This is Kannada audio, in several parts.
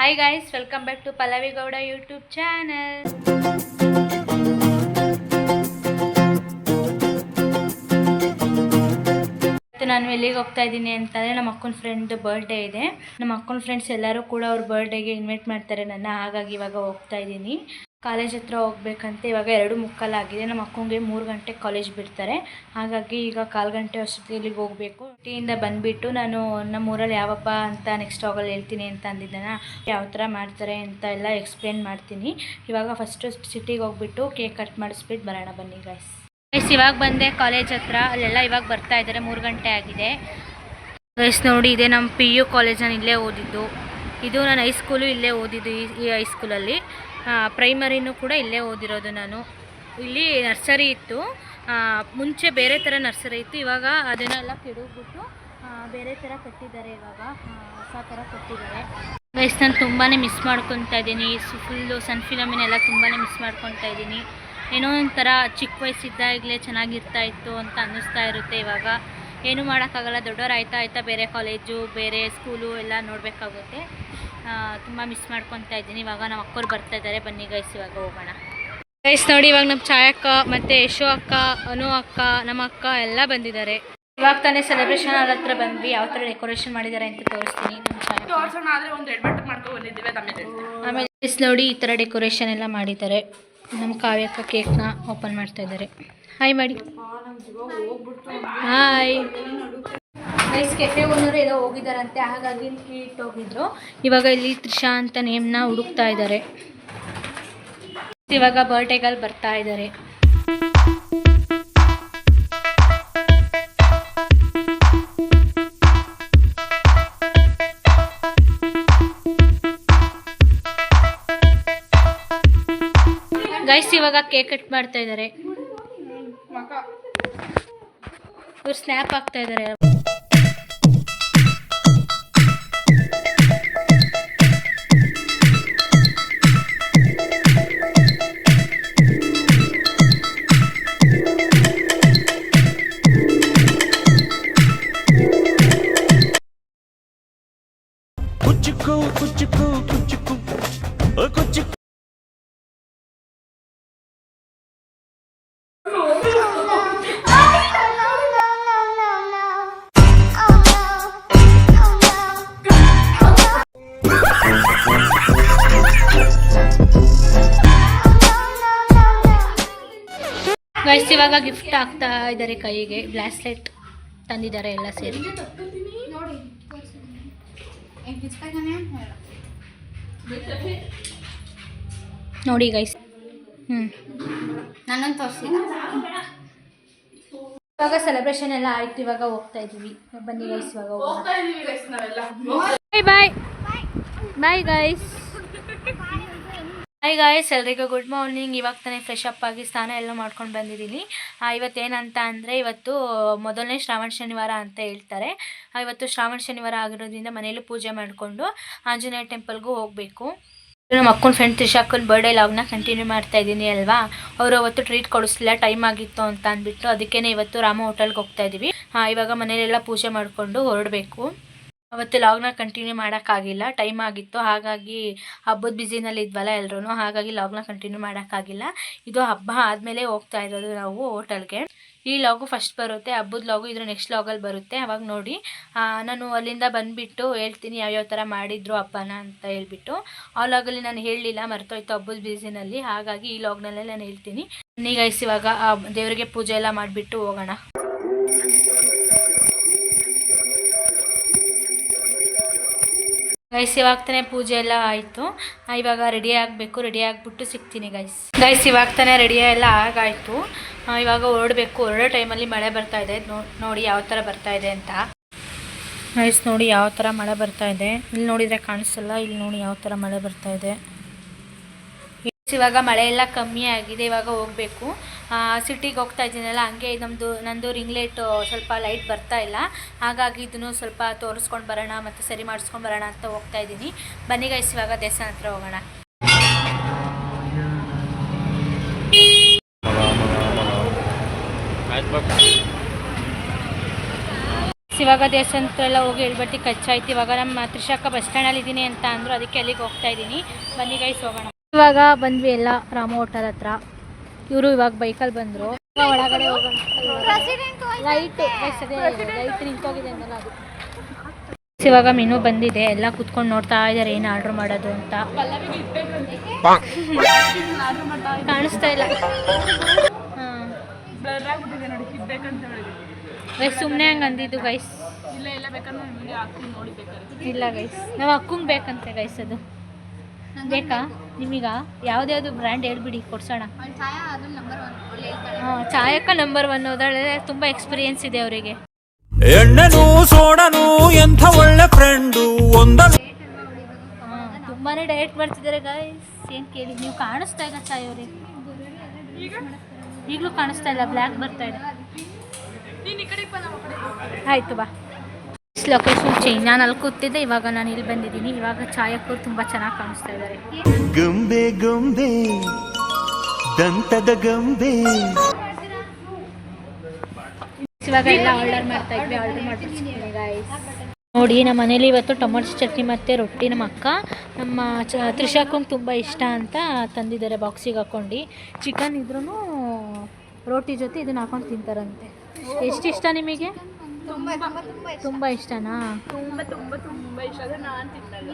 Hi guys welcome back to Pallavi Gowda YouTube channel ನಾನು ಎಲ್ಲಿಗೆ ಹೋಗ್ತಾ ಇದ್ದೀನಿ ಅಂತಂದರೆ ನಮ್ಮ ಅಕ್ಕನ ಫ್ರೆಂಡ್ ಬರ್ಡೇ ಇದೆ. ನಮ್ಮ ಅಕ್ಕನ ಫ್ರೆಂಡ್ಸ್ ಎಲ್ಲರೂ ಕೂಡ ಅವ್ರ ಬರ್ಡೇಗೆ ಇನ್ವೈಟ್ ಮಾಡ್ತಾರೆ ನನ್ನ, ಹಾಗಾಗಿ ಇವಾಗ ಹೋಗ್ತಾ ಇದ್ದೀನಿ. ಕಾಲೇಜ್ ಹತ್ರ ಹೋಗ್ಬೇಕಂತ ಇವಾಗ ಎರಡು ಮುಕ್ಕಾಲಾಗಿದೆ. ನಮ್ಮ ಅಕ್ಕಂಗೆ ಮೂರು ಗಂಟೆ ಕಾಲೇಜ್ ಬಿಡ್ತಾರೆ. ಹಾಗಾಗಿ ಈಗ ಕಾಲು ಗಂಟೆ ಅಷ್ಟೊತ್ತಿಗೆ ಹೋಗಬೇಕು. ಟೀಯಿಂದ ಬಂದುಬಿಟ್ಟು ನಾನು ನಮ್ಮ ಊರಲ್ಲಿ ಯಾವಪ್ಪ ಅಂತ ನೆಕ್ಸ್ಟ್ ಹೋಗಲ್ಲಿ ಹೇಳ್ತೀನಿ ಅಂತ ಅಂದಿದ್ದಾನ, ಯಾವ ಥರ ಮಾಡ್ತಾರೆ ಅಂತ ಎಲ್ಲ ಎಕ್ಸ್ಪ್ಲೇನ್ ಮಾಡ್ತೀನಿ. ಇವಾಗ ಫಸ್ಟು ಸಿಟಿಗೆ ಹೋಗ್ಬಿಟ್ಟು ಕೇಕ್ ಕಟ್ ಮಾಡಿಸ್ಬಿಟ್ಟು ಬರೋಣ ಬನ್ನಿ ಗಾಯ್ಸ್ ಗೈಸ್ ಇವಾಗ ಬಂದೆ ಕಾಲೇಜ್ ಹತ್ರ. ಅಲ್ಲೆಲ್ಲ ಇವಾಗ ಬರ್ತಾ ಇದ್ದಾರೆ. ಮೂರು ಗಂಟೆ ಆಗಿದೆ. ಗೈಸ್ ನೋಡಿ, ಇದೆ ನಮ್ಮ ಪಿ ಯು ಕಾಲೇಜ್ ನಾನು ಇಲ್ಲೇ ಓದಿದ್ದು. ಇದು ನಾನು ಹೈಸ್ಕೂಲು ಇಲ್ಲೇ ಓದಿದ್ದು ಈ ಈ ಹೈಸ್ಕೂಲಲ್ಲಿ ಪ್ರೈಮರಿನೂ ಕೂಡ ಇಲ್ಲೇ ಓದಿರೋದು ನಾನು. ಇಲ್ಲಿ ನರ್ಸರಿ ಇತ್ತು. ಮುಂಚೆ ಬೇರೆ ಥರ ನರ್ಸರಿ ಇತ್ತು. ಇವಾಗ ಅದನ್ನೆಲ್ಲ ಕೆಡೋಗ್ಬಿಟ್ಟು ಬೇರೆ ಥರ ಕಟ್ಟಿದ್ದಾರೆ ಇವಾಗ. ಹೊಸ ಥರ ಕಟ್ಟಿದ್ದಾರೆ. ಗೈಸ್ ನಾನು ತುಂಬಾ ಮಿಸ್ ಮಾಡ್ಕೊತಾ ಇದ್ದೀನಿ. ಫುಲ್ಲು ಸನ್ ಫಿಲಮಿನೆಲ್ಲ ತುಂಬಾ ಮಿಸ್ ಮಾಡ್ಕೊತಾ ಇದ್ದೀನಿ. ಏನೋ ಒಂಥರ ಚಿಕ್ಕ ವಯಸ್ಸಿದ್ದಾಗಲೇ ಚೆನ್ನಾಗಿರ್ತಾ ಇತ್ತು ಅಂತ ಅನ್ನಿಸ್ತಾ ಇರುತ್ತೆ ಇವಾಗ. ಏನೂ ಮಾಡೋಕ್ಕಾಗಲ್ಲ. ದೊಡ್ಡವ್ರು ಆಯ್ತಾ ಆಯ್ತಾ ಬೇರೆ ಕಾಲೇಜು ಬೇರೆ ಸ್ಕೂಲು ಎಲ್ಲ ನೋಡಬೇಕಾಗುತ್ತೆ. ತುಂಬ ಮಿಸ್ ಮಾಡ್ಕೊತಾ ಇದ್ದೀನಿ. ಇವಾಗ ನಮ್ಮ ಅಕ್ಕವ್ರು ಬರ್ತಾ ಇದ್ದಾರೆ. ಬನ್ನಿ ಗೈಸ್ ಇವಾಗ ಹೋಗೋಣ. ಗೈಸ್ ನೋಡಿ ಇವಾಗ ನಮ್ಮ ಛಾಯಕ್ಕ ಮತ್ತು ಯಶು ಅಕ್ಕ ಅನು ಅಕ್ಕ ನಮ್ಮ ಅಕ್ಕ ಎಲ್ಲ ಬಂದಿದ್ದಾರೆ. ಇವಾಗ ತಾನೇ ಸೆಲೆಬ್ರೇಷನ್ ಅವ್ರ ಹತ್ರ ಬಂದ್ವಿ. ಯಾವ ಥರ ಡೆಕೋರೇಷನ್ ಮಾಡಿದ್ದಾರೆ ಅಂತ ತೋರಿಸ್ತೀನಿ ಆಮೇಲೆ ನೋಡಿ ಈ ಥರ ಡೆಕೋರೇಷನ್ ಎಲ್ಲ ಮಾಡಿದ್ದಾರೆ. ನಮ್ಮ ಕಾವ್ಯಕ್ಕ ಕೇಕ್ನ ಓಪನ್ ಮಾಡ್ತಾ ಇದ್ದಾರೆ. ಹಾಯ್ ಮಾಡಿ ಹಾಯ್ ಗೈಸ್ ಕೆಫೆ ಓನರ್ ಎಲ್ಲ ಹೋಗಿದ್ದಾರಂತೆ ಹಾಗಾಗಿ ಹೋಗಿದ್ರು. ಇವಾಗ ಇಲ್ಲಿ ತ್ರಿಷಾ ಅಂತ ನೇಮ್ನ ಹುಡುಕ್ತಾ ಇದ್ದಾರೆ ಇವಾಗ ಬರ್ಡೇಗಲ್ಲಿ ಬರ್ತಾ ಇದ್ದಾರೆ ಗೈಸ್ ಇವಾಗ ಕೇಕ್ ಕಟ್ ಮಾಡ್ತಾ ಇದ್ದಾರೆ ಇವ್ರು ಸ್ನ್ಯಾಪ್ ಆಗ್ತಾ ಇದ್ದಾರೆ ಕುಚ್ಚುಕು ಕುಚ್ಚುಕು ಕುಚ್ಚುಕು ಓ ಕುಚ್ಚು ಗೈಸ್ ಇವಾಗ ಗಿಫ್ಟ್ ಆಗ್ತಾ ಇದ್ದಾರೆ ಕೈಗೆ. ಬ್ಲಾಸ್ಲೆಟ್ ತಂದಿದ್ದಾರೆ ಎಲ್ಲ ಸೇರಿ. ನೋಡಿ ಗೈಸ್ ಹ್ಞೂ ನನ್ನನ್ನು ತೋರಿಸಿಲ್ಲ ಇವಾಗ ಸೆಲೆಬ್ರೇಷನ್ ಎಲ್ಲ ಆಯ್ತು ಇವಾಗ ಹೋಗ್ತಾ ಇದ್ದೀವಿ. ಬನ್ನಿ ಗೈಸ್ ಇವಾಗ ಹೋಗ್ತಾ ಇದೀವಿ guys ನಾವೆಲ್ಲ. Bye bye bye guys hi guys ಎಲ್ರಿಗೂ ಗುಡ್ ಮಾರ್ನಿಂಗ್ ಇವಾಗ ತಾನೇ ಫ್ರೆಶ್ ಅಪ್ ಆಗಿ ಸ್ನಾನ ಎಲ್ಲ ಮಾಡ್ಕೊಂಡು ಬಂದಿದ್ದೀನಿ. ಇವತ್ತೇನಂತ ಅಂದರೆ ಇವತ್ತು ಮೊದಲನೇ ಶ್ರಾವಣ ಶನಿವಾರ ಅಂತ ಹೇಳ್ತಾರೆ. ಇವತ್ತು ಶ್ರಾವಣ ಶನಿವಾರ ಆಗಿರೋದ್ರಿಂದ ಮನೇಲಿ ಪೂಜೆ ಮಾಡಿಕೊಂಡು ಆಂಜನೇಯ ಟೆಂಪಲ್ಗೂ ಹೋಗಬೇಕು. ನಮ್ಮ ಅಕ್ಕನ ಫ್ರೆಂಡ್ ತ್ರಿಷಾಕನ್ ಬರ್ಡೇ ಲಾಗ್ನ ಕಂಟಿನ್ಯೂ ಮಾಡ್ತಾ ಇದ್ದೀನಿ ಅಲ್ವಾ? ಅವರು ಅವತ್ತು ಟ್ರೀಟ್ ಕೊಡಿಸ್ಲಿಲ್ಲ ಟೈಮ್ ಆಗಿತ್ತು ಅಂತ ಅಂದ್ಬಿಟ್ಟು ಅದಕ್ಕೇ ಇವತ್ತು ರಾಮ ಹೋಟೆಲ್ಗೆ ಹೋಗ್ತಾ ಇದ್ದೀವಿ ಇವಾಗ ಮನೇಲೆಲ್ಲ ಪೂಜೆ ಮಾಡಿಕೊಂಡು ಹೊರಡಬೇಕು. ಅವತ್ತು ಲಾಗ್ನ ಕಂಟಿನ್ಯೂ ಮಾಡೋಕ್ಕಾಗಿಲ್ಲ. ಟೈಮ್ ಆಗಿತ್ತು. ಹಾಗಾಗಿ ಹಬ್ಬದ ಬ್ಯುಸಿನಲ್ಲಿ ಇದ್ವಲ್ಲ ಎಲ್ಲರೂ ಹಾಗಾಗಿ ಲಾಗ್ನ ಕಂಟಿನ್ಯೂ ಮಾಡೋಕ್ಕಾಗಿಲ್ಲ. ಇದು ಹಬ್ಬ ಆದಮೇಲೆ ಹೋಗ್ತಾ ಇರೋದು ನಾವು ಹೋಟೆಲ್ಗೆ ಈ ಲಾಗು ಫಸ್ಟ್ ಬರುತ್ತೆ. ಹಬ್ಬದ ಲಾಗು ಇದ್ರ ನೆಕ್ಸ್ಟ್ ಲಾಗಲ್ಲಿ ಬರುತ್ತೆ. ಅವಾಗ ನೋಡಿ. ನಾನು ಅಲ್ಲಿಂದ ಬಂದುಬಿಟ್ಟು ಹೇಳ್ತೀನಿ ಯಾವ್ಯಾವ ಥರ ಮಾಡಿದ್ರು ಹಬ್ಬನ ಅಂತ ಹೇಳ್ಬಿಟ್ಟು. ಆ ಲಾಗಲ್ಲಿ ನಾನು ಹೇಳಲಿಲ್ಲ. ಮರ್ತೋಯ್ತು ಹಬ್ಬದ ಬ್ಯುಸಿನಲ್ಲಿ ಹಾಗಾಗಿ ಈ ಲಾಗ್ನಲ್ಲೇ ನಾನು ಹೇಳ್ತೀನಿ. ಈಗ ಇವಾಗ ದೇವರಿಗೆ ಪೂಜೆ ಎಲ್ಲ ಮಾಡಿಬಿಟ್ಟು ಹೋಗೋಣ. ಗೈಸ್ ಇವಾಗ ಪೂಜೆ ಎಲ್ಲ ಆಯಿತು. ಇವಾಗ ರೆಡಿ ಆಗಬೇಕು ರೆಡಿ ಆಗಿಬಿಟ್ಟು ಸಿಗ್ತೀನಿ ಗೈಸ್ ಗೈಸ್ ಇವಾಗ ರೆಡಿ ಎಲ್ಲ ಆಗಾಯಿತು. ಇವಾಗ ಹೊರಡಬೇಕು ಹೊರಡೋ ಟೈಮಲ್ಲಿ ಮಳೆ ಬರ್ತಾ ಇದೆ. ನೋಡಿ ಯಾವ ಥರ ಬರ್ತಾ ಇದೆ ಅಂತ. ಗೈಸ್ ನೋಡಿ ಯಾವ ಥರ ಮಳೆ ಬರ್ತಾ ಇದೆ. ಇಲ್ಲಿ ನೋಡಿದರೆ ಕಾಣಿಸಲ್ಲ, ಇಲ್ಲಿ ನೋಡಿ ಯಾವ ಥರ ಮಳೆ ಬರ್ತಾ ಇದೆ. ಇವಾಗ ಮಳೆ ಎಲ್ಲ ಕಮ್ಮಿ ಆಗಿದೆ. ಇವಾಗ ಹೋಗಬೇಕು. ಸಿಟಿಗೆ ಹೋಗ್ತಾ ಇದ್ದೀನಲ್ಲ, ಹಂಗೆ ನಮ್ಮದು ನಂದು ರಿಂಗ್ ಲೈಟು ಸ್ವಲ್ಪ ಲೈಟ್ ಬರ್ತಾ ಇಲ್ಲ. ಹಾಗಾಗಿ ಇದನ್ನು ಸ್ವಲ್ಪ ತೋರಿಸ್ಕೊಂಡು ಬರೋಣ ಮತ್ತು ಸರಿ ಮಾಡಿಸ್ಕೊಂಡು ಬರೋಣ ಅಂತ ಹೋಗ್ತಾ ಇದ್ದೀನಿ. ಬನ್ನಿ ಇವಾಗ ದೇವಸ್ಥಾನ ಹತ್ರ ಹೋಗೋಣ. ಇವಾಗ ದೇವಸ್ಥಾನ ಎಲ್ಲ ಹೋಗಿ ಹೇಳ್ಬಿಟ್ಟು ಕಚ್ಚಾಯ್ತು ಇವಾಗ ನಮ್ಮ ತ್ರಿಶಾಖ ಬಸ್ ಸ್ಟ್ಯಾಂಡಲ್ಲಿ ಇದ್ದೀನಿ ಅಂತ ಅಂದರು, ಅದಕ್ಕೆ ಅಲ್ಲಿಗೆ ಹೋಗ್ತಾ ಇದ್ದೀನಿ. ಬನ್ನಿ ಗೈಸ್ ಹೋಗೋಣ. ಇವಾಗ ಬಂದ್ವಿ ಎಲ್ಲ ರಾಮ ಹೋಟೆಲ್ ಹತ್ರ. ಇವರು ಇವಾಗ ಬೈಕಲ್ಲಿ ಬಂದರು. ಒಳಗಡೆ ಹೋಗೋಣ ಲೈಟ್ ಲೈಟ್ ನಿಂತೋಗಿದೆ ಅನ್ನಲ್ಲ ಅದು. ಇವಾಗ ಮೆನು ಬಂದಿದೆ. ಎಲ್ಲ ಕುತ್ಕೊಂಡು ನೋಡ್ತಾ ಇದ್ದಾರೆ ಏನು ಆರ್ಡ್ರ್ ಮಾಡೋದು ಅಂತ. ಕಾಣಿಸ್ತಾ ಇಲ್ಲ. ಗೈಸ್ ಸುಮ್ಮನೆ ಹಂಗೆ ಅಂದಿದ್ದು ಗೈಸ್ ಇಲ್ಲ ಗೈಸ್ ನಾವು ಅಕ್ಕಂಗೆ ಬೇಕಂತೆ ಗೈಸ್ ಅದು. ಬೇಕಾ? ನಿಮಗ? ಯಾವ್ದ್ಯಾವ್ದು ಬ್ರ್ಯಾಂಡ್ ಹೇಳ್ಬಿಡಿ ಕೊಡ್ಸೋಣ. ಚಾಯಕ ಛಾಯಾ ಅದು ನಂಬರ್ ಒನ್ ಒಳ್ಳೆ ತುಂಬಾ ಹಾಂ ಚಾಯಕ್ಕ ನಂಬರ್ ಒನ್ ಹೋದಾಳೆ. ತುಂಬ ಎಕ್ಸ್ಪೀರಿಯನ್ಸ್ ಇದೆ ಅವರಿಗೆ. ಎಣ್ಣೆನು ಸೋಡನು ಎಂಥ ಒಳ್ಳೆ ಫ್ರೆಂಡು ಒಂದ ತುಂಬಾನೇ ತುಂಬಾ ಡಯಟ್ ಮಾಡ್ತಿದ್ದಾರೆ ಗೈಸ್ ಏನು ಕೇಳಿ ನೀವು ಕಾಣಿಸ್ತಾ ಇಲ್ಲ ಚಾಯ್ ಅವ್ರಿಗೆ ಈಗಲೂ ಕಾಣಿಸ್ತಾ ಇಲ್ಲ ಬ್ಲ್ಯಾಕ್ ಬರ್ತಾ ಇದೆ. ಆಯಿತು ಬಾ. ಲೊಕೇಶನ್ ಚೇಂಜ್ ನಾನು ಅಲ್ಲಿ ಕೂತಿದ್ದೆ ಇವಾಗ ನಾನು ಇಲ್ಲಿ ಬಂದಿದ್ದೀನಿ. ಇವಾಗ ಚಾಯಕ್ಕೂ ತುಂಬಾ ಚೆನ್ನಾಗಿ ಕಾಣಿಸ್ತಾ ಇದ್ದಾರೆ ಗೊಂಬೆ ಗೊಂಬೆ ದಂತದ ಗೊಂಬೆ. ಇವಾಗ ಎಲ್ಲ ಆರ್ಡರ್ ಮಾಡ್ತಾ ಇದ್ವಿ ಆರ್ಡರ್ ಮಾಡ್ಬಿಡ್ತೀನಿ ಗಾಯ್ಸ್ ನೋಡಿ ನಮ್ಮ ಮನೇಲಿ ಇವತ್ತು ಟೊಮೊಟೊ ಚಟ್ನಿ ಮತ್ತು ರೊಟ್ಟಿ. ನಮ್ಮ ಅಕ್ಕ ನಮ್ಮ ಚ ತ್ರಿಷಾಕಂಗೆ ತುಂಬ ಇಷ್ಟ ಅಂತ ತಂದಿದ್ದಾರೆ ಬಾಕ್ಸಿಗೆ ಹಾಕ್ಕೊಂಡು ಚಿಕನ್ ಇದ್ರೂ ರೋಟಿ ಜೊತೆ ಇದನ್ನ ಹಾಕೊಂಡು ತಿಂತಾರಂತೆ. ಎಷ್ಟು ಇಷ್ಟ ನಿಮಗೆ? ತುಂಬಾ ತುಂಬಾ ತುಂಬಾ ಇಷ್ಟ. ತುಂಬ ಇಷ್ಟನಾ? ತುಂಬ ತುಂಬ ತುಂಬ ಇಷ್ಟ. ಆದರೆ ನಾನು ತಿನ್ನಲ್ಲ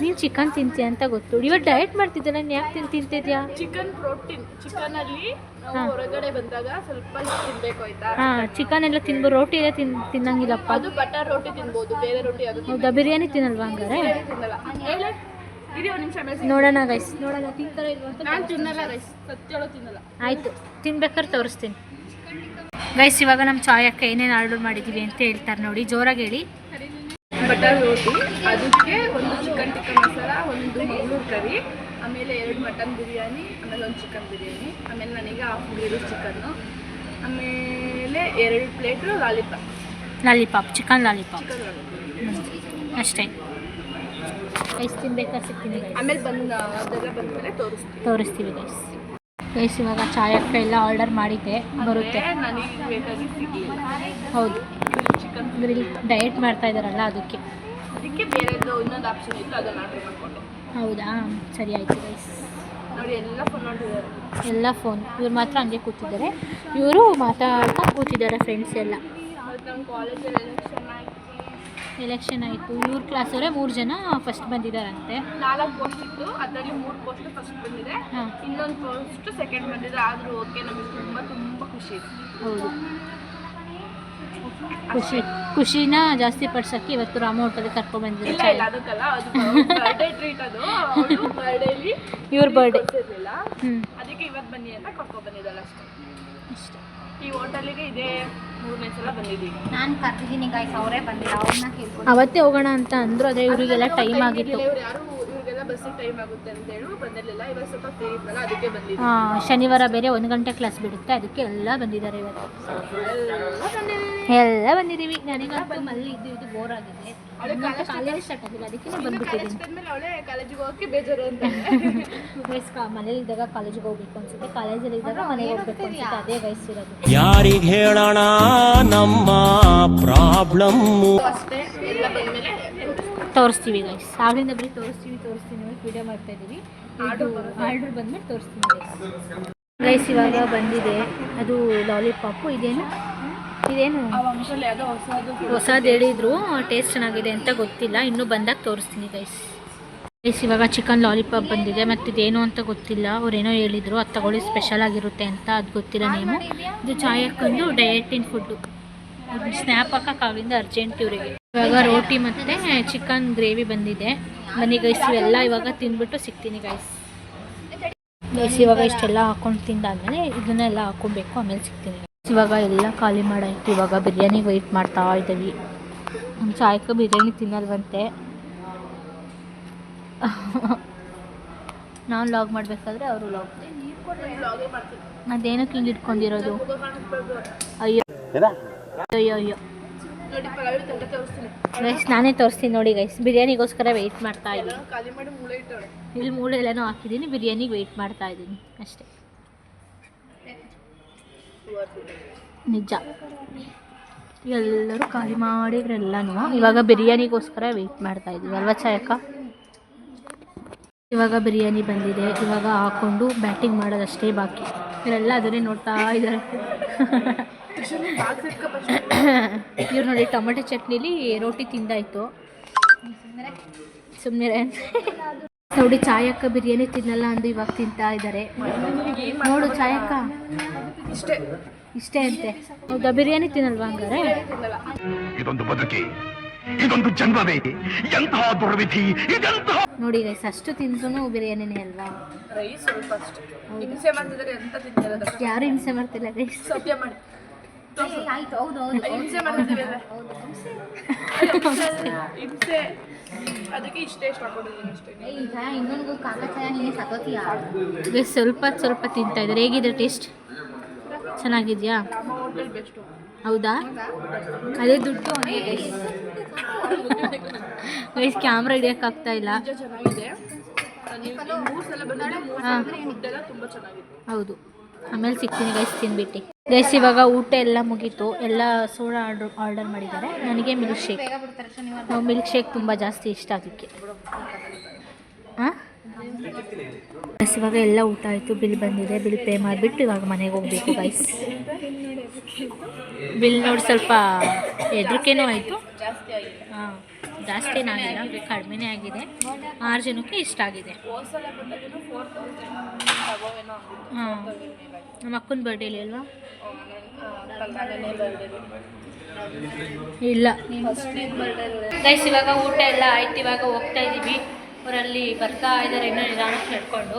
ನೀನು ಚಿಕನ್ ತಿಂತೀಯ ಅಂತ ಗೊತ್ತು. ಇವತ್ತು ಡಯಟ್ ಮಾಡ್ತಿದ್ದಲ್ಲ ನೀನು ಯಾಕೆ ತಿನ್ ತಿಂತಿದ್ಯಾ? ಚಿಕನ್ ಪ್ರೋಟೀನ್ ಚಿಕನಲ್ಲಿ ನಾವು ಹೊರಗಡೆ ಬಂದಾಗ ಸ್ವಲ್ಪ ತಿನ್ಬೇಕು ಆಯ್ತಾ? ಹಾಂ ಚಿಕನ್ ಎಲ್ಲ ತಿನ್ಬೋದು ರೋಟಿ ಎಲ್ಲ ತಿನ್ ತಿನ್ನಂಗಿಲ್ಲಪ್ಪ. ಅದು ಬಟರ್ ರೋಟಿ ತಿನ್ಬೋದು. ಬೇರೆ ರೋಟಿ ಅದು ಹೌದಾ? ಬಿರಿಯಾನಿ ತಿನ್ನಲ್ವಾ ಹಂಗಾರೆ? ತಿನ್ನಲ್ಲ. ಹೇಳಿ. ಇರಿ ಒಂದು ನಿಮಿಷ ಆಮೇಲೆ ನೋಡೋಣ ಗೈಸ್ ನೋಡೋಣ ತಿಂತಾರೆ ಇಲ್ವಾ ಅಂತ ನಾನು ತಿನ್ನಲ್ಲ ರೈಸ್ ಸತ್ಯಳು ತಿನ್ನಲ್ಲ. ಆಯಿತು. ತಿನ್ಬೇಕಾದ್ರೆ ತೋರಿಸ್ತೀನಿ. ಗೈಸ್ ಇವಾಗ ನಮ್ಮ ಚಾಯಕ್ಕೆ ಏನೇನು ಆರ್ಡರ್ ಮಾಡಿದ್ದೀವಿ ಅಂತ ಹೇಳ್ತಾರೆ ನೋಡಿ. ಜೋರಾಗಿ ಹೇಳಿ. ಬಟರ್ ರೋಟಿ ಅದಕ್ಕೆ ಒಂದು ಚಿಕನ್ ಟಿಕ್ಕ ಮಸಾಲ ಒಂದು ಮಂಗಳೂರು ಕರಿ ಆಮೇಲೆ ಎರಡು ಮಟನ್ ಬಿರಿಯಾನಿ ಆಮೇಲೆ ಒಂದು ಚಿಕನ್ ಬಿರಿಯಾನಿ. ಆಮೇಲೆ ನನಗೆ ಹಾಫ್ ಗ್ರೀರು ಚಿಕನ್ನು ಆಮೇಲೆ ಎರಡು plate lollipop lollipop chicken lollipop ಅಷ್ಟೇ. ಐಸ್ ತಿನ್ಬೇಕಾದ್ರೆ ಆಮೇಲೆ ಬಂದು ಅದೆಲ್ಲ ಬಂದಮೇಲೆ ತೋರಿಸ್ತೀವಿ ತೋರಿಸ್ತೀವಿ ಗೈಸ್ ಗೈಸ್ ಇವಾಗ ಚಾಯಕ್ಕ ಎಲ್ಲ ಆರ್ಡರ್ ಮಾಡಿದ್ದೆ. ಬರುತ್ತೆ. ಹೌದು. ಗ್ರಿಲ್ ಡಯಟ್ ಮಾಡ್ತಾ ಇದ್ದಾರಲ್ಲ ಅದಕ್ಕೆ. ಹೌದಾ? ಸರಿ ಆಯಿತು ಗೈಸ್. ಎಲ್ಲ ಫೋನ್ ಇವ್ರು ಮಾತ್ರ ಹಂಗೆ ಕೂತಿದ್ದಾರೆ. ಇವರು ಮಾತಾಡ್ತಾ ಕೂತಿದ್ದಾರೆ ಫ್ರೆಂಡ್ಸ್ ಎಲ್ಲ. ಎಲೆಕ್ಷನ್ ಆಯ್ತು. ಇವ್ರ ಕ್ಲಾಸವರೇ ಮೂರು ಜನ ಫಸ್ಟ್ ಬಂದಿದ್ದಾರಂತೆ. ನಾಲ್ಕು ಪೋಸ್ಟ್ ಇತ್ತು. ಅದರಲ್ಲಿ ಮೂರು ಪೋಸ್ಟ್ ಫಸ್ಟ್ ಬಂದಿದೆ. ಇನ್ನೊಂದು ಪೋಸ್ಟ್ ಸೆಕೆಂಡ್ ಬಂದಿದೆ. ಆದರೂ ಓಕೆ ನಮಗೆ ತುಂಬ ತುಂಬ ಖುಷಿ ಹೌದು. ಖುಷಿ ಖುಷಿನ ಜಾಸ್ತಿ ಪಡ್ಸೋಕ್ಕೆ ಇವತ್ತು ರಾಮ ಹೋಟೆಲ್ಗೆ ಕರ್ಕೊಂಡು ಬಂದಿದ್ದಾರೆ. ಇವ್ರ ಬರ್ಡೇ ಅದಕ್ಕೆ ಇವತ್ತು ಬನ್ನಿ ಅಂತ ಕರ್ಕೊ ಬಂದಿದ್ದಲ್ಲ ಅಷ್ಟೇ. ಅಷ್ಟೇ. ಈ ಹೋಟೆಲಿಗೆ ಇದೇ ಮೂರನೇ ಸಲ ಬಂದಿದ್ದೀವಿ. ನಾನು ಗಾಯ್ಸ್ ಅವರೇ ಬಂದಿಲ್ಲ ಅವ್ರನ್ನ ಕೇಳ್ಕೊಂಡು. ಅವತ್ತೇ ಹೋಗೋಣ ಅಂತ ಅಂದ್ರು ಅದೇ ಇವರಿಗೆಲ್ಲ ಟೈಮ್ ಆಗಿತ್ತು. ಇವ್ರು ಯಾರು ಇವ್ರಿಗೆಲ್ಲ ಬಸ್ಸಿಗೆ ಟೈಮ್ ಆಗುತ್ತೆ ಅಂತ ಹೇಳಿ ಬಂದಿರಲಿಲ್ಲ. ಇವತ್ತು ಸ್ವಲ್ಪ ಫ್ರೀ ಇತ್ತಲ್ಲ ಅದಕ್ಕೆ ಬಂದಿದ್ದೀವಿ. ಹಾಂ ಶನಿವಾರ ಬೇರೆ ಒಂದು ಗಂಟೆ ಕ್ಲಾಸ್ ಬಿಡುತ್ತೆ ಅದಕ್ಕೆ ಎಲ್ಲ ಬಂದಿದ್ದಾರೆ ಇವತ್ತು. ಎಲ್ಲ ಬಂದಿದ್ದೀವಿ. ಎಲ್ಲ ಬಂದಿದ್ದೀವಿ. ನನಗಂತೂ ಮಲ್ಲಿ ಇದ್ದು ಇದು ಬೋರ್ ಆಗಿದೆ. ಕಾಲೇಜ್ ಸ್ಟಾರ್ಟ್ ಆಗಿಲ್ಲ ಅದಕ್ಕೆ ಬಂದ್ಬಿಟ್ಟಿದ್ದೀನಿ. ಕಾಲೇಜಿಗೆ ಹೋಗಕ್ಕೆ ಬೇಜಾರು ಅಂತ. ಗೈಸ್ ಮನೇಲಿ ಇದ್ದಾಗ ಕಾಲೇಜಿಗೆ ಹೋಗ್ಬೇಕು ಅನ್ಸುತ್ತೆ. ಕಾಲೇಜಲ್ಲಿ ಇದ್ದಾಗ ಮನೆಗೆ ಹೋಗ್ಬೇಕು ಅನ್ಸುತ್ತೆ ಅದೇ ಯಾರಿಗೆ ಹೇಳೋಣ ನಮ್ಮ ಪ್ರಾಬ್ಲಮ್ ಅಷ್ಟೇ ಎಲ್ಲ ಬಂದ್ಮೇಲೆ ತೋರಿಸ್ತೀವಿ ಗೈಸ್ ಬರೀ ತೋರಿಸ್ತೀವಿ ತೋರಿಸ್ತೀವಿ ನೋಡಿ ವಿಡಿಯೋ ಮಾಡ್ತಾ ಇದ್ದೀವಿ ಇದು ಆರ್ಡರ್ ಬಂದ್ಮೇಲೆ ತೋರಿಸ್ತೀನಿ ಗೈಸ್ ಗೈಸ್ ಇವಾಗ ಬಂದಿದೆ. ಅದು ಲಾಲಿಪಾಪು ಇದೇನು? ಇದೇನು? ಹೊಸದು ಹೇಳಿದ್ರು ಟೇಸ್ಟ್ ಚೆನ್ನಾಗಿದೆ ಅಂತ ಗೊತ್ತಿಲ್ಲ. ಇನ್ನು ಬಂದಾಗ ತೋರಿಸ್ತೀನಿ ಗೈಸ್ ಗೈಸ್ ಇವಾಗ ಚಿಕನ್ ಲಾಲಿಪಾಪ್ ಬಂದಿದೆ ಮತ್ತು ಇದೇನು ಅಂತ ಗೊತ್ತಿಲ್ಲ. ಅವ್ರೇನೋ ಹೇಳಿದ್ರು ಅದು ತಗೊಳ್ಳಿ ಸ್ಪೆಷಲ್ ಆಗಿರುತ್ತೆ ಅಂತ ಅದು ಗೊತ್ತಿಲ್ಲ ನೀವು ಇದು ಚಾಯ್ ಹಾಕೊಂಡು ಡಯಟಿನ್ ಫುಡ್ಡು ಸ್ನ್ಯಾಪ್ ಹಾಕೋಕ್ಕಾಗಿಂದ ಅರ್ಜೆಂಟ್ ಇವರಿಗೆ. ಇವಾಗ ರೋಟಿ ಮತ್ತು ಚಿಕನ್ ಗ್ರೇವಿ ಬಂದಿದೆ. ಬನ್ನಿ ಗೈಸ್ ಇವೆಲ್ಲ ಇವಾಗ ತಿಂದ್ಬಿಟ್ಟು ಸಿಗ್ತೀನಿ ಗೈಸ್ ಗೈಸ್ ಇವಾಗ ಇಷ್ಟೆಲ್ಲ ಹಾಕೊಂಡು ತಿಂದಾದ್ಮೇಲೆ ಇದನ್ನೆಲ್ಲ ಹಾಕೊಬೇಕು ಆಮೇಲೆ ಸಿಗ್ತೀನಿ. ಇವಾಗ ಎಲ್ಲ ಖಾಲಿ ಮಾಡಾಯ್ತು. ಇವಾಗ ಬಿರಿಯಾನಿ ವೆಯ್ಟ್ ಮಾಡ್ತಾ ಇದ್ದೀವಿ. ನಮ್ಮ ಚಾಯ್ಕ ಬಿರಿಯಾನಿ ತಿನ್ನಲ್ವಂತೆ. ನಾನು ಲಾಗ್ ಮಾಡಬೇಕಾದ್ರೆ ಅವರು ಲಾಗ್ ಅದೇನಕ್ಕೆ ಹಿಂಗೆ ಇಟ್ಕೊಂಡಿರೋದು ಅಯ್ಯೋ. ಅಯ್ಯೋ ಅಯ್ಯೋ. ಗೈಸ್ ನಾನೇ ತೋರಿಸ್ತೀನಿ ನೋಡಿ ಗೈಸ್ ಬಿರಿಯಾನಿಗೋಸ್ಕರ ವೆಯ್ಟ್ ಮಾಡ್ತಾ ಇದ್ದೀನಿ. ಖಾಲಿ ಮಾಡಿ ಮೂಳೆ ಇಟ್ಟವಳೆ. ಇಲ್ಲಿ ಮೂಳೆ ಎಲ್ಲನೂ ಹಾಕಿದ್ದೀನಿ ಬಿರಿಯಾನಿಗೆ ವೆಯ್ಟ್ ಮಾಡ್ತಾ ಇದ್ದೀನಿ. ಅಷ್ಟೇ. ನಿಜ. ಎಲ್ಲರೂ ಖಾಲಿ ಮಾಡಿದ್ರೆಲ್ಲನೂ. ಇವಾಗ ಬಿರಿಯಾನಿಗೋಸ್ಕರ ವೆಯ್ಟ್ ಮಾಡ್ತಾ ಇದ್ದೀವಿ ಅಲ್ವಾ ಚಾಯಕ್ಕ ಇವಾಗ ಬಿರಿಯಾನಿ ಬಂದಿದೆ. ಇವಾಗ ಹಾಕೊಂಡು ಬ್ಯಾಟಿಂಗ್ ಮಾಡೋದಷ್ಟೇ ಬಾಕಿ. ಇವರೆಲ್ಲ ಅದನ್ನೇ ನೋಡ್ತಾ ಇದ್ದಾರೆ. ಇವ್ರು ನೋಡಿ, ಟೊಮೆಟೊ ಚಟ್ನಿಲಿ ರೋಟಿ ತಿಂದಾಯ್ತು. ಸುಮ್ಮನೆ ನೋಡಿ ಚಾಯಕ್ಕ ಬಿರಿಯಾನಿ ತಿನ್ನಲ್ಲ ಅಂದು ಇವಾಗ ತಿಂತಾ ಇದ್ದಾರೆ. ನೋಡು ಚಾಯಕ್ಕ. ಇಷ್ಟೇ. ಇಷ್ಟೇ ಅಂತೆ. ಹೌದಾ ಬಿರಿಯಾನಿ ತಿನ್ನಲ್ವಾ ಹಂಗಾರೆ? ಇದೊಂದು ಬದುಕಿ ಇದೊಂದು ಜನ್ಮವೇ ಎಂತಹ ದುರ್ವಿಧಿ ಇದೆಂತಹ ನೋಡಿ ಗೈಸ್ ಅಷ್ಟು ತಿಂದ್ರೂ ಬಿರಿಯಾನಿನೇ ಅಲ್ವಾ? ರೈಸ್ ಸ್ವಲ್ಪ ಅಷ್ಟೇ. ಹಿಂಸೆ ಮಾಡ್ತಿದ್ದಾರೆ ಅಂತ ತಿಂತಿರೋದು ಯಾರು ಹಿಂಸೆ ಮಾಡ್ತಿಲ್ಲ ಗೈಸ್ ಸತ್ಯ ಮಾಡಿ. ಆಯ್ತು ಹೌದು ಹೌದು. ಹಿಂಸೆ ಮಾಡ್ತಿದ್ದೀವಿ? ಹಿಂಸೆ. ಅದಕ್ಕೆ ಇಷ್ಟೇ ಅಷ್ಟೇ. ಈಗ ಇನ್ನೊಂದು ಕಾಲ ನೀನು ಸ್ವಲ್ಪ ಸ್ವಲ್ಪ ತಿಂತಾ ಇದ್ರೆ ಹೇಗಿದೆ ಟೇಸ್ಟ್ ಚೆನ್ನಾಗಿದ್ಯಾ? ನಮ್ಮ ಹೋಟೆಲ್ ಬೆಸ್ಟು ಹೌದಾ? ಅದೇ ದುಡ್ಡು ವೈಸ್ ಗೈಸ್ ಗೈಸ್ ಆಗ್ತಾ ಹಿಡಿಯೋಕ್ಕಾಗ್ತಾ ಇಲ್ಲ. ನಿಜ ಚೆನ್ನಾಗಿದೆ. ನಾನು ಮೂರು ಸಲ ಬಂದಿದ್ದೆ ಮೂರು ಹಾಂ. ಫುಡ್ ಎಲ್ಲ ತುಂಬ ಚೆನ್ನಾಗಿದೆ ಹೌದು. ಆಮೇಲೆ ಸಿಗ್ತೀನಿ ಗೈಸ್ ತಿನ್ಬಿಟ್ಟು. ಗೈಸ್ ಇವಾಗ ಊಟ ಎಲ್ಲ ಮುಗೀತು. ಎಲ್ಲ ಸೋಡಾ ಆರ್ಡರ್ ಆರ್ಡರ್ ಮಾಡಿದ್ದಾರೆ. ನನಗೆ ಮಿಲ್ಕ್ ಶೇಕ್ ಮಿಲ್ಕ್ ಶೇಕ್ ತುಂಬ ಜಾಸ್ತಿ ಇಷ್ಟ ಅದಕ್ಕೆ ಹಾಂ ಗೈಸ್ ಇವಾಗ ಎಲ್ಲ ಊಟ ಆಯಿತು. ಬಿಲ್ ಬಂದಿದೆ. ಬಿಲ್ ಪೇ ಮಾಡಿಬಿಟ್ಟು ಇವಾಗ ಮನೆಗೆ ಹೋಗಬೇಕು ಗೈಸ್ ಬಿಲ್ ನೋಡಿ ಸ್ವಲ್ಪ ಹೆದ್ರಿಕೆನೂ ಆಯಿತು. ಹಾಂ ಜಾಸ್ತಿ ಏನಾಗಿಲ್ಲ ಕಡಿಮೆನೇ ಆಗಿದೆ. ಆರು ಜನಕ್ಕೆ ಇಷ್ಟ ಆಗಿದೆ. ಹಾಂ. ನಮ್ಮ ಅಕ್ಕನ ಬರ್ಡೇಲಿ ಅಲ್ವಾ? ಇಲ್ಲ. ಗೈಸ್ ಇವಾಗ ಊಟ ಎಲ್ಲ ಆಯ್ತು ಇವಾಗ ಹೋಗ್ತಾ ಇದ್ದೀವಿ. ಅವರಲ್ಲಿ ಬರ್ತಾ ಇದ್ದಾರೆ ಇನ್ನೂ ನಿಧಾನಕ್ಕೆ ನಡ್ಕೊಂಡು.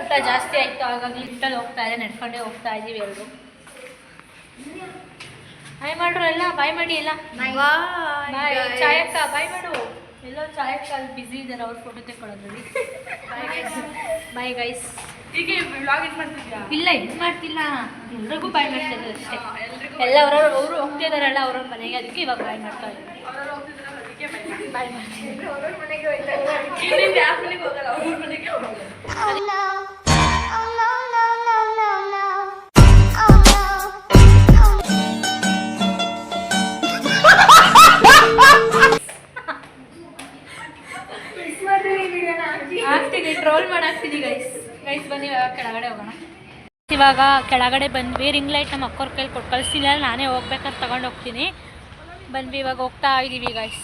ಊಟ ಜಾಸ್ತಿ ಆಯಿತು ಹಾಗಾಗಿ ಲಿಫ್ಟಲ್ಲಿ ಹೋಗ್ತಾ ಇದೆ ನಡ್ಕೊಂಡೇ ಹೋಗ್ತಾ ಇದ್ದೀವಿ ಎಲ್ಲರೂ ಬಾಯ್ ಮಾಡ್ರು ಎಲ್ಲ ಬಾಯ್ ಮಾಡಿ ಎಲ್ಲ. ಬಾಯ್ ಚಾಯಕ್ಕ ಬಾಯ್ ಮಾಡು. ಎಲ್ಲೋ ಚಾಯಕ್ಕ ಅಲ್ಲಿ ಬ್ಯುಸಿ ಇದ್ದಾರೆ ಅವ್ರ ಫೋಟೋ ತೆಕ್ಕೊಳ್ಳೋದ್ರಲ್ಲಿ ಬಾಯ್ ಗೈಸ್ ಹೀಗೆ ವ್ಲಾಗ್ ಇದು ಮಾಡ್ತಿದ್ಯಾ? ಇಲ್ಲ ಇದು ಮಾಡ್ತಿಲ್ಲ. ಎಲ್ರಿಗೂ ಬಾಯ್ ಮಾಡ್ತಾ ಇದ್ದಾರೆ ಅಷ್ಟೇ ಎಲ್ಲ ಅವ್ರವ್ರು ಅವರು ಹೋಗ್ತಾ ಇದಾರಲ್ಲ ಅವ್ರವ್ರ ಮನೆಗೆ ಅದಕ್ಕೆ ಇವಾಗ ಬಾಯ್ ಮಾಡ್ತಾ ಇದ್ದಾರೆ. ಬಾಯ್ ಮನೆಗೆ ಮನೆಗೆ ಹೋಗಲ್ಲ ಅವ್ರ ಮನೆಗೆ ಹೋಗಲ್ಲ. ಕೆಳಗಡೆ ಹೋಗೋಣ. ಇವಾಗ ಕೆಳಗಡೆ ಬಂದ್ವಿ. ರಿಂಗ್ ಲೈಟ್ ನಮ್ಮ ಅಕ್ಕವ್ರ ಕೈಲಿ ಕೊಟ್ಟು ಕಳಿಸ್ತಿಲ್ಲ ನಾನೇ ಹೋಗ್ಬೇಕಾದ್ರೆ ತಗೊಂಡು ಹೋಗ್ತೀನಿ. ಬಂದ್ವಿ. ಇವಾಗ ಹೋಗ್ತಾ ಇದ್ದೀವಿ ಗೈಸ್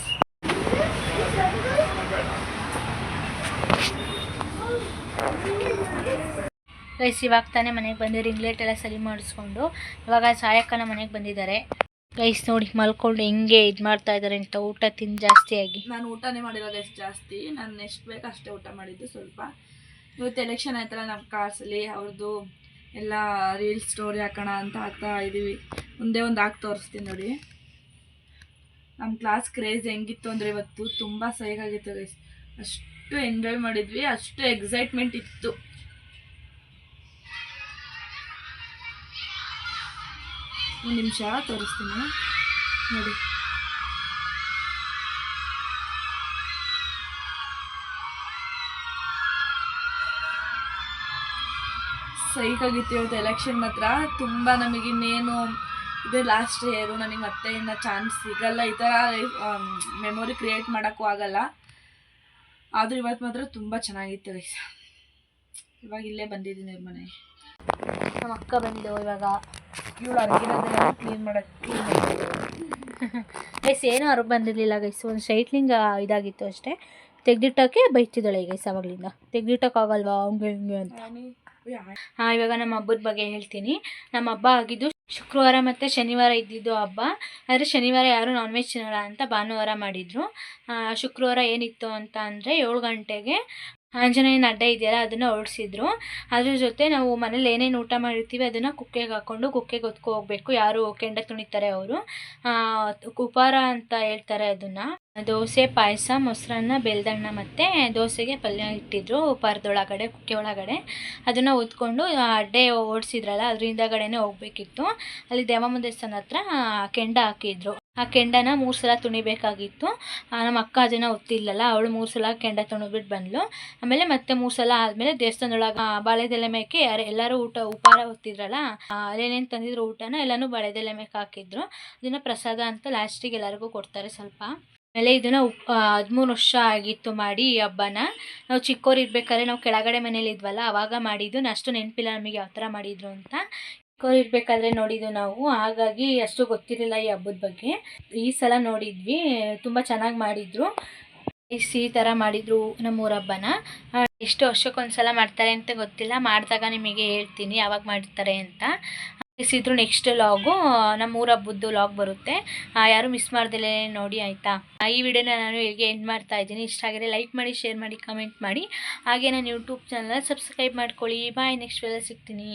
ಗೈಸ್ ಇವಾಗ ತಾನೇ ಮನೆಗೆ ಬಂದು ರಿಂಗ್ ಲೈಟ್ ಎಲ್ಲ ಸರಿ ಮಾಡಿಸ್ಕೊಂಡು ಇವಾಗ ಸಾಯಕ್ಕನ ಮನೆಗೆ ಬಂದಿದ್ದಾರೆ. ಗೈಸ್ ನೋಡಿ, ಮಲ್ಕೊಂಡು ಹೆಂಗೆ ಇದು ಮಾಡ್ತಾ ಇದ್ದಾರೆ ಅಂತ ಊಟ ತಿಂದು ಜಾಸ್ತಿಯಾಗಿ. ನಾನು ಊಟನೇ ಮಾಡಿರೋದು ಎಷ್ಟು ಜಾಸ್ತಿ. ನಾನು ನೆಕ್ಸ್ಟ್ ಬೇಕು ಅಷ್ಟೇ ಊಟ ಮಾಡಿದ್ದು, ಸ್ವಲ್ಪ. ಇವತ್ತು ಎಲೆಕ್ಷನ್ ಆಯ್ತಲ್ಲ ನಮ್ಮ ಕಾರ್ಸಲ್ಲಿ ಅವ್ರದ್ದು ಎಲ್ಲ ರೀಲ್ಸ್ ಸ್ಟೋರಿ ಹಾಕೋಣ ಅಂತ ಹಾಕ್ತಾ ಇದ್ದೀವಿ ಮುಂದೆ ಒಂದು ಹಾಕಿ ತೋರಿಸ್ತೀನಿ ನೋಡಿ. ನಮ್ಮ ಕ್ಲಾಸ್ ಕ್ರೇಜ್ ಹೆಂಗಿತ್ತು ಅಂದರೆ ಇವತ್ತು ತುಂಬ ಸೈಗಾಗಿತ್ತು ಗೈಸ್ ಅಷ್ಟು ಎಂಜಾಯ್ ಮಾಡಿದ್ವಿ, ಅಷ್ಟು ಎಕ್ಸೈಟ್ಮೆಂಟ್ ಇತ್ತು. ಒಂದು ನಿಮಿಷ ತೋರಿಸ್ತೀನಿ ನೋಡಿ. ಸೈಕಾಗಿತ್ತು ಇವತ್ತು ಎಲೆಕ್ಷನ್ ಮಾತ್ರ. ತುಂಬ ನಮಗೆ ಇನ್ನೇನು ಇದೇ ಲಾಸ್ಟ್ ಇಯರು ನನಗೆ ಮತ್ತೆ ಇನ್ನು ಚಾನ್ಸ್ ಸಿಗಲ್ಲ. ಈ ಥರ ಮೆಮೊರಿ ಕ್ರಿಯೇಟ್ ಮಾಡೋಕ್ಕೂ ಆಗಲ್ಲ. ಆದರೂ ಇವತ್ತು ಮಾತ್ರ ತುಂಬ ಚೆನ್ನಾಗಿತ್ತು ಗೈಸ್ ಇವಾಗ ಇಲ್ಲೇ ಬಂದಿದ್ದೀನಿ ಇವ್ರ ಮನೆಗೆ. ನಮ್ಮ ಅಕ್ಕ ಬಂದಿದ್ದೆವು ಇವಾಗ ಇವಳು ಅರಗಿರೋದೆಲ್ಲ ಕ್ಲೀನ್ ಮಾಡೋಕ್ಕೆ ಕ್ಲೀನ್ ಗೈಸ್ ಏನೂ ಅವ್ರಿಗೆ ಬಂದಿರಲಿಲ್ಲ ಗೈಸ್ ಒಂದು ಶೈಟ್ಲಿಂಗ್ ಇದಾಗಿತ್ತು ಅಷ್ಟೇ. ತೆಗೆದಿಟ್ಟೋಕೆ ಬೈತಿದ್ದಾಳೆ ಗೈಸ್ ಅವಾಗಲಿಂದ. ತೆಗ್ದಿಟ್ಟಕ್ಕಾಗಲ್ವಾ ಹಂಗೆ ಹಿಂಗೆ ಅಂತ. ಹಾಂ, ಇವಾಗ ನಮ್ಮ ಹಬ್ಬದ ಬಗ್ಗೆ ಹೇಳ್ತೀನಿ. ನಮ್ಮ ಹಬ್ಬ ಆಗಿದ್ದು ಶುಕ್ರವಾರ ಮತ್ತು ಶನಿವಾರ ಇದ್ದಿದ್ದು ಹಬ್ಬ. ಆದರೆ ಶನಿವಾರ ಯಾರು ನಾನ್ ವೆಜ್ ತಿನ್ನೋಲ್ಲ ಅಂತ ಭಾನುವಾರ ಮಾಡಿದರು. ಶುಕ್ರವಾರ ಏನಿತ್ತು ಅಂತ ಅಂದರೆ ಏಳು ಗಂಟೆಗೆ ಆಂಜನೇಯನ ಅಡ್ಡ ಇದೆಯಲ್ಲ, ಅದನ್ನು ಹೊರಡಿಸಿದ್ರು ಅದ್ರ ಜೊತೆ ನಾವು ಮನೇಲಿ ಏನೇನು ಊಟ ಮಾಡಿರ್ತೀವಿ ಅದನ್ನು ಕುಕ್ಕೆಗೆ ಹಾಕ್ಕೊಂಡು ಕುಕ್ಕೆಗೆ ಹೊತ್ಕೊ ಹೋಗ್ಬೇಕು ಯಾರು ಕೆಂಡ ತುಣಿತಾರೆ ಅವರು. ಉಪಾರ ಅಂತ ಹೇಳ್ತಾರೆ ಅದನ್ನು. ದೋಸೆ, ಪಾಯಸ, ಮೊಸರನ್ನ ಬೆಲ್ದಣ್ಣ ಮತ್ತು ದೋಸೆಗೆ ಪಲ್ಯ ಇಟ್ಟಿದ್ರು, ಪರ್ದೊಳಗಡೆ, ಕುಕ್ಕೆ ಒಳಗಡೆ. ಅದನ್ನು ಉತ್ಕೊಂಡು ಅಡ್ಡೆ ಓಡಿಸಿದ್ರಲ್ಲ, ಅದ್ರ ಹಿಂದಗಡೆನೇ ಹೋಗ್ಬೇಕಿತ್ತು. ಅಲ್ಲಿ ದೇವಮ್ಮ ದೇವಸ್ಥಾನ ಹತ್ರ ಕೆಂಡ ಹಾಕಿದ್ರು. ಆ ಕೆಂಡನ ಮೂರು ಸಲ ತುಣಿಬೇಕಾಗಿತ್ತು. ನಮ್ಮ ಅಕ್ಕ ಅದನ್ನು ಒತ್ತಿಲ್ಲಲ್ಲ ಅವಳು ಮೂರು ಸಲ ಕೆಂಡ ತುಣಿಬಿಟ್ಟು ಬಂದಳು ಆಮೇಲೆ ಮತ್ತೆ ಮೂರು ಸಲ ಆದಮೇಲೆ ದೇವಸ್ಥಾನದೊಳಗೆ ಬಾಳೆದೆಲೆ ಮೇಕೆ, ಯಾರು, ಎಲ್ಲರೂ ಊಟ, ಉಪಹಾರ ಹೊತ್ತಿದ್ರಲ್ಲ ಅಲ್ಲೇನೇನು ತಂದಿದ್ರು ಊಟನ, ಎಲ್ಲನೂ ಬಾಳೆದೆಲೆ ಮೇಕೆ ಹಾಕಿದ್ರು. ಅದನ್ನು ಪ್ರಸಾದ ಅಂತ ಲಾಸ್ಟಿಗೆ ಎಲ್ಲರಿಗೂ ಕೊಡ್ತಾರೆ ಸ್ವಲ್ಪ. ಆಮೇಲೆ ಇದನ್ನು ಹದಿಮೂರು ವರ್ಷ ಆಗಿತ್ತು ಮಾಡಿ ಈ ಹಬ್ಬನ. ನಾವು ಚಿಕ್ಕವರಿರ್ಬೇಕಾದ್ರೆ ನಾವು ಕೆಳಗಡೆ ಮನೇಲಿ ಇದ್ವಲ್ಲ, ಅವಾಗ ಮಾಡಿದ್ದು. ಅಷ್ಟು ನೆನಪಿಲ್ಲ ನಮಗೆ ಯಾವ ಥರ ಮಾಡಿದ್ರು ಅಂತ. ಚಿಕ್ಕವರಿರ್ಬೇಕಾದ್ರೆ ನೋಡಿದ್ದು ನಾವು. ಹಾಗಾಗಿ ಅಷ್ಟು ಗೊತ್ತಿರಲಿಲ್ಲ ಈ ಹಬ್ಬದ ಬಗ್ಗೆ. ಈ ಸಲ ನೋಡಿದ್ವಿ. ತುಂಬ ಚೆನ್ನಾಗಿ ಮಾಡಿದ್ರು. ಈ ಥರ ಮಾಡಿದ್ರು ನಮ್ಮೂರ ಹಬ್ಬನ. ಎಷ್ಟು ವರ್ಷಕ್ಕೊಂದ್ಸಲ ಮಾಡ್ತಾರೆ ಅಂತ ಗೊತ್ತಿಲ್ಲ. ಮಾಡಿದಾಗ ನಿಮಗೆ ಹೇಳ್ತೀನಿ ಯಾವಾಗ ಮಾಡ್ತಾರೆ ಅಂತ. ಮಿಸ್ ನೆಕ್ಸ್ಟ್ ಲಾಗು ನಮ್ಮ ಊರ ಬುದ್ದು ಲಾಗ್ ಬರುತ್ತೆ. ಯಾರು ಮಿಸ್ ಮಾಡ್ದೆ ನೋಡಿ, ಆಯ್ತಾ? ಈ ವಿಡಿಯೋನ ನಾನು ಹೇಗೆ ಎಂಡ್ ಮಾಡ್ತಾ ಇದ್ದೀನಿ. ಇಷ್ಟ ಆಗಿದ್ರೆ ಲೈಕ್ ಮಾಡಿ ಶೇರ್ ಮಾಡಿ ಕಮೆಂಟ್ ಮಾಡಿ. ಹಾಗೆ ನಾನು ಯೂಟ್ಯೂಬ್ ಚಾನಲ್ ಸಬ್ಸ್ಕ್ರೈಬ್ ಮಾಡ್ಕೊಳ್ಳಿ. ಬಾಯ್ ನೆಕ್ಸ್ಟ್ ವೇಳೆ ಸಿಗ್ತೀನಿ.